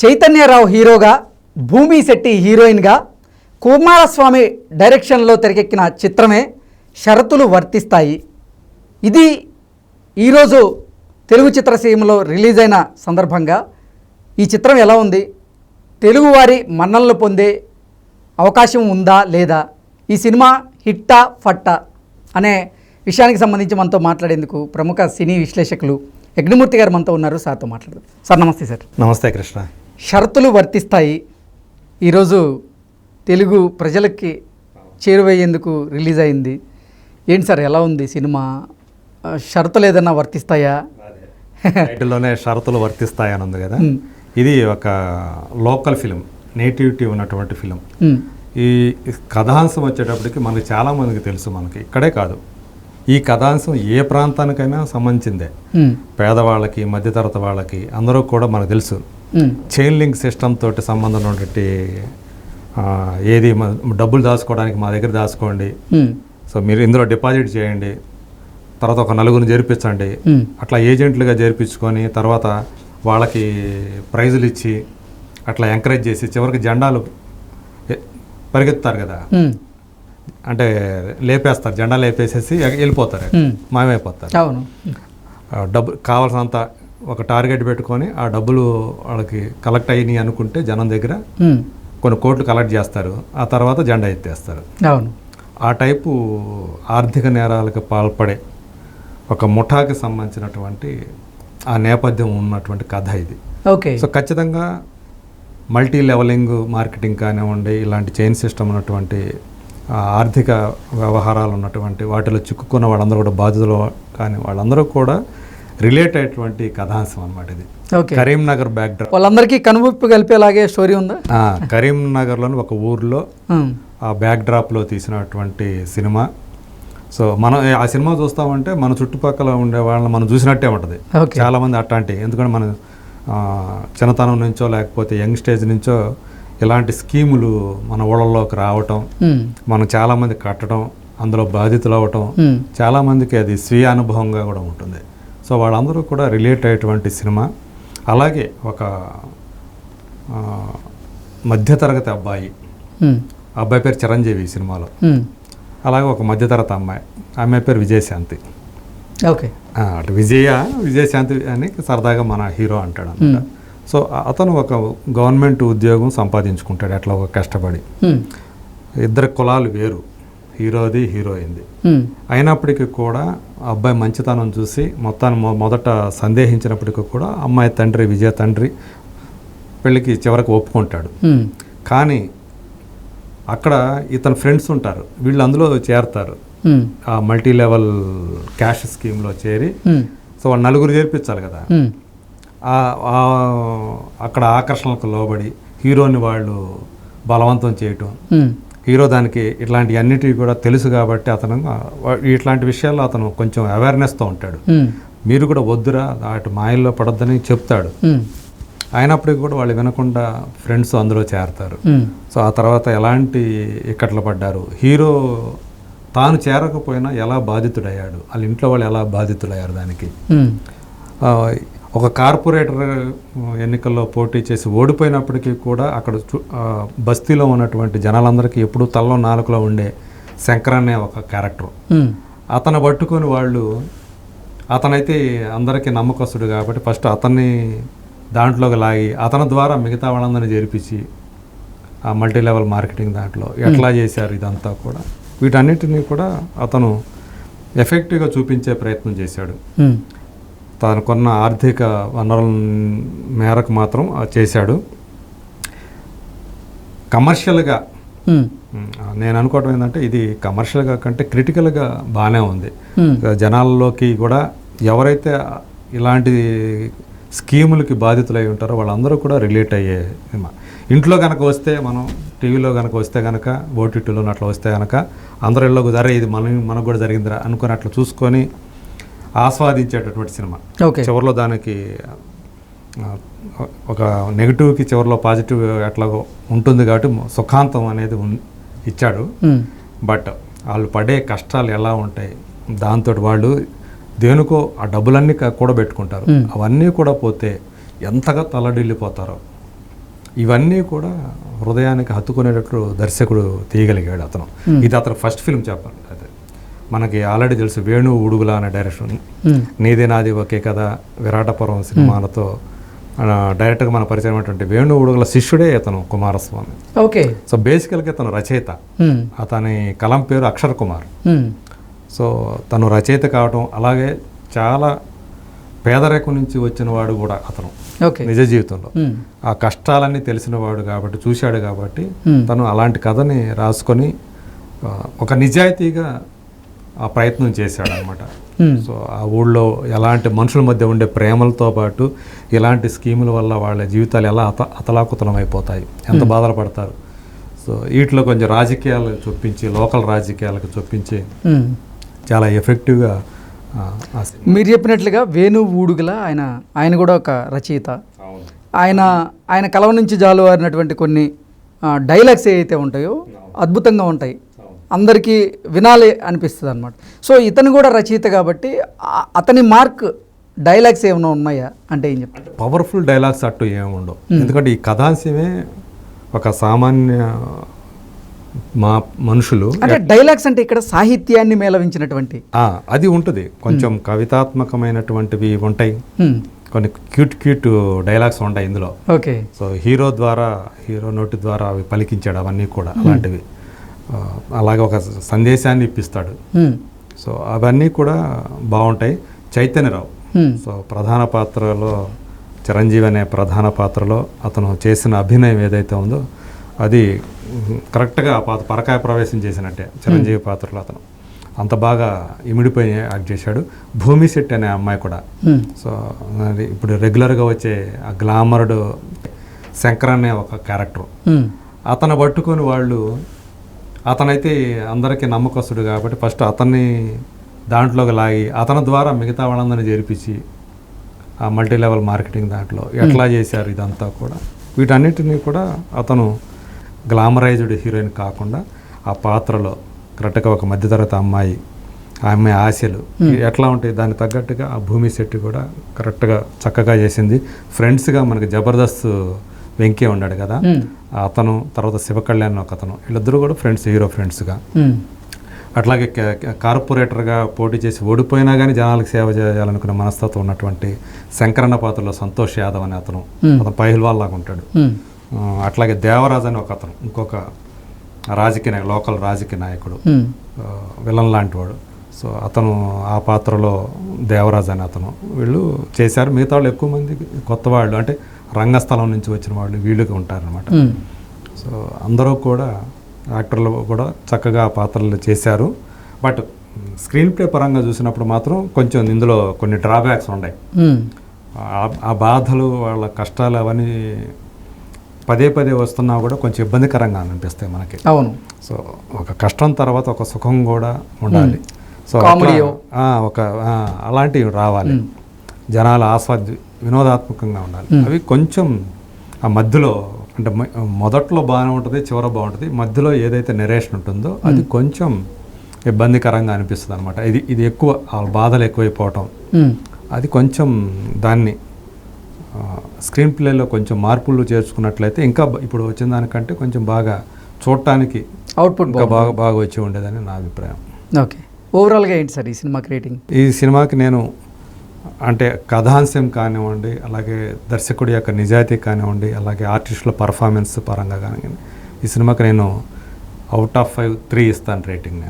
చైతన్యరావు హీరోగా భూమి శెట్టి హీరోయిన్గా కుమారస్వామి డైరెక్షన్లో తెరకెక్కిన చిత్రమే షరతులు వర్తిస్తాయి. ఇది ఈరోజు తెలుగు చిత్రసీమలో రిలీజ్ అయిన సందర్భంగా ఈ చిత్రం ఎలా ఉంది? తెలుగువారి మన్ననలు పొందే అవకాశం ఉందా లేదా? ఈ సినిమా హిట్టా ఫట్టా అనే విషయానికి సంబంధించి మనతో మాట్లాడేందుకు ప్రముఖ సినీ విశ్లేషకులు యజ్ఞమూర్తి గారు మనతో ఉన్నారు. సార్తో మాట్లాడదు. సార్ నమస్తే సార్. నమస్తే కృష్ణ. షరతులు వర్తిస్తాయి. ఈరోజు తెలుగు ప్రజలకి చేరువయ్యేందుకు రిలీజ్ అయింది. ఏంటి సార్ ఎలా ఉంది సినిమా? షరతులు ఏదన్నా వర్తిస్తాయా? టైటిల్లోనే షరతులు వర్తిస్తాయని ఉంది కదా. ఇది ఒక లోకల్ ఫిలిం నేటివిటీ ఉన్నటువంటి ఫిలిం. ఈ కథాంశం వచ్చేటప్పటికి మనకి చాలా మందికి తెలుసు మనకి. ఇక్కడే కాదు. ఈ కథాంశం ఏ ప్రాంతానికైనా సంబంధించిందే. పేదవాళ్ళకి మధ్యతరగతి వాళ్ళకి అందరూ కూడా మనకు తెలుసు. చైన్ లింక్ సిస్టమ్ తోటి సంబంధం ఉన్నటువంటి ఏది డబ్బులు దాచుకోవడానికి మా దగ్గర దాచుకోండి. సో మీరు ఇందులో డిపాజిట్ చేయండి. తర్వాత ఒక నలుగురిని చేర్పించండి ఉమ్, అట్లా ఏజెంట్లుగా చేర్పించుకొని తర్వాత వాళ్ళకి ప్రైజులు ఇచ్చి అట్లా ఎంకరేజ్ చేసి చివరికి జెండాలు పరిగెత్తారు కదా. అంటే లేపేస్తారు జెండా లేపేసేసి వెళ్ళిపోతారు. మాయమైపోతారు. అవును. డబ్బు కావాల్సినంత ఒక టార్గెట్ పెట్టుకొని ఆ డబ్బులు వాళ్ళకి కలెక్ట్ అయినాయి అనుకుంటే జనం దగ్గర కొన్ని కోట్లు కలెక్ట్ చేస్తారు. ఆ తర్వాత జెండా ఎత్తేస్తారు. అవును. ఆ టైపు ఆర్థిక నేరాలకు పాల్పడే ఒక ముఠాకి సంబంధించినటువంటి ఆ నేపథ్యం ఉన్నటువంటి కథ ఇది. ఓకే. సో ఖచ్చితంగా మల్టీ లెవలింగ్ మార్కెటింగ్ కానివ్వండి ఇలాంటి చైన్ సిస్టమ్ ఉన్నటువంటి ఆర్థిక వ్యవహారాలు ఉన్నటువంటి వాటిలో చిక్కుకున్న వాళ్ళందరూ కూడా బాధితులు కానీ వాళ్ళందరూ కూడా రిలేట్ అయ్యేటువంటి కథాంశం అన్నమాట ఇది. ఓకే. కరీంనగర్ బ్యాక్డ్రాప్ వాళ్ళందరికీ కనువిప్పు కలిపేలాగే స్టోరీ ఉందా? కరీంనగర్లోని ఒక ఊర్లో ఆ. బ్యాక్ డ్రాప్లో తీసినటువంటి సినిమా. సో మనం ఆ సినిమా చూస్తామంటే మన చుట్టుపక్కల ఉండే వాళ్ళని మనం చూసినట్టే ఉంటుంది. ఓకే. చాలా మంది అట్లాంటి ఎందుకంటే మనం చిన్నతనం నుంచో లేకపోతే యంగ్ స్టేజ్ నుంచో ఇలాంటి స్కీములు మన ఊళ్ళలోకి రావటం మనం చాలామంది కట్టడం అందులో బాధితులు అవ్వటం ఉమ్, చాలామందికి అది స్వీయ అనుభవంగా కూడా ఉంటుంది. సో వాళ్ళందరూ కూడా రిలేట్ అయ్యేటువంటి సినిమా. అలాగే ఒక మధ్యతరగతి అబ్బాయి. అబ్బాయి పేరు చిరంజీవి సినిమాలో. అలాగే ఒక మధ్యతరగతి అమ్మాయి. ఆమె పేరు విజయశాంతి ఓకే. అటు విజయ విజయశాంతి అని సరదాగా మన హీరో అంటాడు అనమాట సో అతను ఒక గవర్నమెంట్ ఉద్యోగం సంపాదించుకుంటాడు అట్లా ఒక కష్టపడి. ఇద్దరు కులాలు వేరు. హీరోది హీరోయింది అయినప్పటికీ కూడా అబ్బాయి మంచితనం చూసి మొత్తాన్ని మొదట సందేహించినప్పటికీ కూడా అమ్మాయి తండ్రి విజయ తండ్రి పెళ్ళికి చివరికి ఒప్పుకుంటాడు. కానీ అక్కడ ఇతని ఫ్రెండ్స్ ఉంటారు వీళ్ళు అందులో చేరతారు. ఆ మల్టీ లెవెల్ క్యాష్ స్కీమ్లో చేరి సో వాళ్ళు నలుగురు చేర్పించాలి కదా. అక్కడ ఆకర్షణలకు లోబడి హీరోని వాళ్ళు బలవంతం చేయటం. హీరో దానికి ఇట్లాంటి అన్నిటివి కూడా తెలుసు కాబట్టి అతను ఇట్లాంటి విషయాల్లో అతను కొంచెం అవేర్నెస్తో ఉంటాడు. మీరు కూడా వద్దురా అటు మాయల్లో పడొద్దని చెప్తాడు. అయినప్పటికీ కూడా వాళ్ళు వినకుండా ఫ్రెండ్స్ అందులో చేరతారు. సో ఆ తర్వాత ఎలాంటి ఇక్కట్లు పడ్డారు? హీరో తాను చేరకపోయినా ఎలా బాధితుడయ్యాడు? వాళ్ళ ఇంట్లో వాళ్ళు ఎలా బాధితులయ్యారు దానికి? ఒక కార్పొరేటర్ ఎన్నికల్లో పోటీ చేసి ఓడిపోయినప్పటికీ కూడా అక్కడ బస్తీలో ఉన్నటువంటి జనాలందరికీ ఎప్పుడూ తలలో నాలుకలో ఉండే శంకర్ అనే ఒక క్యారెక్టర్. అతను పట్టుకొని వాళ్ళు అతనైతే అందరికీ నమ్మకస్తుడు కాబట్టి ఫస్ట్ అతన్ని దాంట్లోకి లాగి అతని ద్వారా మిగతా వాళ్ళందరినీ చేర్పించి ఆ మల్టీ లెవెల్ మార్కెటింగ్ దాంట్లో ఎట్లా చేశారు ఇదంతా కూడా. వీటన్నిటిని కూడా అతను ఎఫెక్టివ్గా చూపించే ప్రయత్నం చేశాడు. తనకున్న ఆర్థిక వనరుల మేరకు మాత్రం చేశాడు. కమర్షియల్గా. నేను అనుకోవటం ఏంటంటే ఇది కమర్షియల్గా కంటే క్రిటికల్గా బాగానే ఉంది. జనాల్లోకి కూడా ఎవరైతే ఇలాంటి స్కీములకి బాధితులై ఉంటారో వాళ్ళందరూ కూడా రిలేట్ అయ్యే ఇంట్లో కనుక వస్తే మనం టీవీలో కనుక వస్తే కనుక ఓటీటీలో అట్లా వస్తే కనుక అందరి ఇళ్ళకు జరే ఇది మన మనకు కూడా జరిగిందిరా అనుకొని అట్లా చూసుకొని ఆస్వాదించేటటువంటి సినిమా. ఓకే. చివరిలో దానికి ఒక నెగిటివ్కి చివరిలో పాజిటివ్ అట్లా ఉంటుంది కాబట్టి సుఖాంతం అనేది ఉన్- ఇచ్చాడు. బట్ వాళ్ళు పడే కష్టాలు ఎలా ఉంటాయి? దాంతో వాళ్ళు దేనికో ఆ డబ్బులన్నీ క- కూడబెట్టుకుంటారు Hmm. అవన్నీ కూడా పోతే ఎంతగా తలడిల్లిపోతారో. ఇవన్నీ కూడా హృదయానికి హత్తుకునేటట్లు దర్శకుడు తీయగలిగాడు అతను. ఇది అతను ఫస్ట్ ఫిల్మ్ చెప్పాలి అదే. మనకి ఆల్రెడీ తెలుసు వేణు ఉడుగుల అనే డైరెక్షన్. నీదే నాది ఒకే కథ విరాటపురం సినిమాలతో డైరెక్ట్గా మన పరిచయం అయినటువంటి వేణు ఉడుగుల శిష్యుడే అతను కుమారస్వామి ఓకే సో బేసికల్గా అతను రచయిత. అతని కలం పేరు అక్షర్ కుమార్. సో తను రచయిత కావటం అలాగే చాలా పేదరికం నుంచి వచ్చిన వాడు కూడా అతను ఓకే నిజ జీవితంలో. ఆ కష్టాలన్నీ తెలిసిన వాడు కాబట్టి చూశాడు కాబట్టి. తను అలాంటి కథని రాసుకొని ఒక నిజాయితీగా ఆ ప్రయత్నం చేశాడు అనమాట. సో ఆ ఊళ్ళో ఎలాంటి మనుషుల మధ్య ఉండే ప్రేమలతో పాటు ఇలాంటి స్కీముల వల్ల వాళ్ళ జీవితాలు ఎలా అత అతలాకుతలం అయిపోతాయి ఎంత బాధలు పడతారు సో వీటిలో కొంచెం రాజకీయాలు చొప్పించి లోకల్ రాజకీయాలకు చొప్పించి. చాలా ఎఫెక్టివ్గా మీరు చెప్పినట్లుగా వేణు ఊడుగుల ఆయన ఆయన కూడా ఒక రచయిత. ఆయన ఆయన కలం నుంచి జాలువారినటువంటి కొన్ని డైలాగ్స్ ఏవైతే ఉంటాయో అద్భుతంగా ఉంటాయి. అందరికీ వినాలి అనిపిస్తుంది అనమాట సో ఇతను కూడా రచయిత కాబట్టి అతని మార్క్ డైలాగ్స్ ఏమైనా ఉన్నాయా? అంటే ఏం చెప్తారు? పవర్ఫుల్ డైలాగ్స్ అట్టు ఏమి ఉండవు. ఎందుకంటే ఈ కథాంశమే ఒక సామాన్య మా మనుషులు అంటే డైలాగ్స్ అంటే ఇక్కడ సాహిత్యాన్ని మేళవించినటువంటి అది ఉంటుంది. కొంచెం కవితాత్మకమైనటువంటివి ఉంటాయి. కొన్ని క్యూట్ క్యూట్ డైలాగ్స్ ఉంటాయి ఇందులో. ఓకే. సో హీరో ద్వారా హీరో నోటి ద్వారా అవి పలికించాడు అవన్నీ కూడా అలాంటివి. అలాగే ఒక సందేశాన్ని ఇప్పిస్తాడు. సో అవన్నీ కూడా బాగుంటాయి చైతన్యరావు. సో ప్రధాన పాత్రలో చిరంజీవి అనే ప్రధాన పాత్రలో అతను చేసిన అభినయం ఏదైతే ఉందో అది కరెక్ట్గా ఆ పాత్ర పరకాయ ప్రవేశం చేసినట్టే చిరంజీవి పాత్రలో అతను అంత బాగా ఇమిడిపోయి యాక్ట్ చేశాడు భూమి శెట్టి అనే అమ్మాయి కూడా. సో ఇప్పుడు రెగ్యులర్గా వచ్చే ఆ గ్లామర్డ్ శంకర్ అనే ఒక క్యారెక్టర్. అతను పట్టుకొని వాళ్ళు అతనైతే అందరికీ నమ్మకస్తుడు కాబట్టి ఫస్ట్ అతన్ని దాంట్లోకి లాగి అతని ద్వారా మిగతా వాళ్ళందరినీ చేర్పించి ఆ మల్టీ లెవెల్ మార్కెటింగ్ దాంట్లో ఎట్లా చేశారు ఇదంతా కూడా. వీటన్నిటిని కూడా అతను గ్లామరైజ్డ్ హీరోయిన్ కాకుండా ఆ పాత్రలో కరెక్ట్గా ఒక మధ్యతరగతి అమ్మాయి ఆ అమ్మాయి ఆశలు ఎట్లా ఉంటాయి దానికి తగ్గట్టుగా ఆ భూమి శెట్టి కూడా కరెక్ట్గా చక్కగా చేసింది. ఫ్రెండ్స్గా మనకి జబర్దస్త్ వెంకీ ఉన్నాడు కదా. అతను తర్వాత శివకళ్యాణ్ ఒక అతను వీళ్ళిద్దరూ కూడా ఫ్రెండ్స్ హీరో ఫ్రెండ్స్గా. అట్లాగే కార్పొరేటర్గా పోటీ చేసి ఓడిపోయినా కానీ జనాలకు సేవ చేయాలనుకునే మనస్తత్వం ఉన్నటువంటి శంకరన్న పాత్రలో సంతోష్ యాదవ్ అనే అతను. అతను పహిల్వాల్ లాగా ఉంటాడు. అట్లాగే దేవరాజ్ అని ఒక అతను ఇంకొక రాజకీయ లోకల్ రాజకీయ నాయకుడు. విలన్ లాంటి వాడు. సో అతను ఆ పాత్రలో దేవరాజ్ అని అతను. వీళ్ళు చేశారు. మిగతా వాళ్ళు ఎక్కువ మంది కొత్త వాళ్ళు. అంటే రంగస్థలం నుంచి వచ్చిన వాళ్ళు వీళ్ళుగా ఉంటారనమాట. సో అందరూ కూడా యాక్టర్లు కూడా చక్కగా ఆ పాత్రలు చేశారు. బట్ స్క్రీన్ ప్లే పరంగా చూసినప్పుడు మాత్రం కొంచెం ఇందులో కొన్ని డ్రాబ్యాక్స్ ఉన్నాయి ఆ బాధలు వాళ్ళ కష్టాలు అవన్నీ పదే పదే వస్తున్నా కూడా కొంచెం ఇబ్బందికరంగా అనిపిస్తాయి మనకి. అవును. సో ఒక కష్టం తర్వాత ఒక సుఖం కూడా ఉండాలి. సో ఒక అలాంటివి రావాలి. జనాలు ఆస్వాద్య వినోదాత్మకంగా ఉండాలి. అవి కొంచెం ఆ మధ్యలో అంటే మొదట్లో బాగానే ఉంటుంది చివర బాగుంటుంది. మధ్యలో ఏదైతే నెరేషన్ ఉంటుందో అది కొంచెం ఇబ్బందికరంగా అనిపిస్తుంది అనమాట ఇది ఇది ఎక్కువ ఆ బాధలు ఎక్కువైపోవటం. అది కొంచెం దాన్ని స్క్రీన్ ప్లేలో కొంచెం మార్పులు చేర్చుకున్నట్లయితే ఇంకా ఇప్పుడు వచ్చిన దానికంటే కొంచెం బాగా చూడటానికి అవుట్పుట్ బాగా బాగా వచ్చి ఉండేదని నా అభిప్రాయం. ఓకే. ఓవరాల్గా ఏంటి సార్ ఈ సినిమాకి రేటింగ్? ఈ సినిమాకి నేను అంటే కథాంశం కానివ్వండి అలాగే దర్శకుడి యొక్క నిజాయితీ కానివ్వండి అలాగే ఆర్టిస్టుల పర్ఫార్మెన్స్ పరంగా కానివ్వండి ఈ సినిమాకి నేను అవుట్ ఆఫ్ ఫైవ్ త్రీ ఇస్తాను రేటింగ్ నేను.